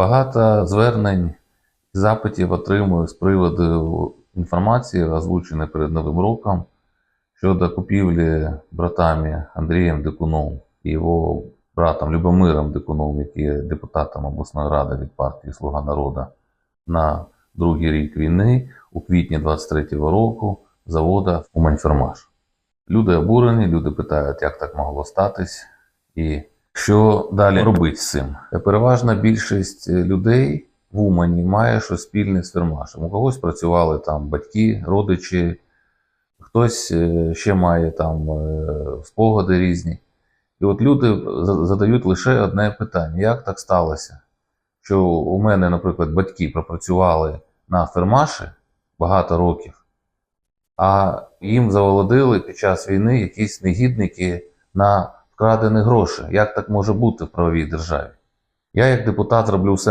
Багато звернень і запитів отримую з приводу інформації, озвученої перед Новим роком, щодо купівлі братами Андрієм Дикуном і його братом Любомиром Дикуном, який є депутатом обласної ради від партії Слуга народу, на другий рік війни у квітні 23-го року завода Уманьфермаш. Люди обурені, люди питають, як так могло статись, і що далі робити з цим. Переважна більшість людей в Умані має щось спільне з фермашем. У когось працювали там батьки, родичі, хтось е, ще має там е, спогади різні. І от люди задають лише одне питання: як так сталося? Що у мене, наприклад, батьки пропрацювали на фермаші багато років, а їм заволодили під час війни якісь негідники на вкрадені гроші. Як так може бути в правовій державі? Я, як депутат, роблю все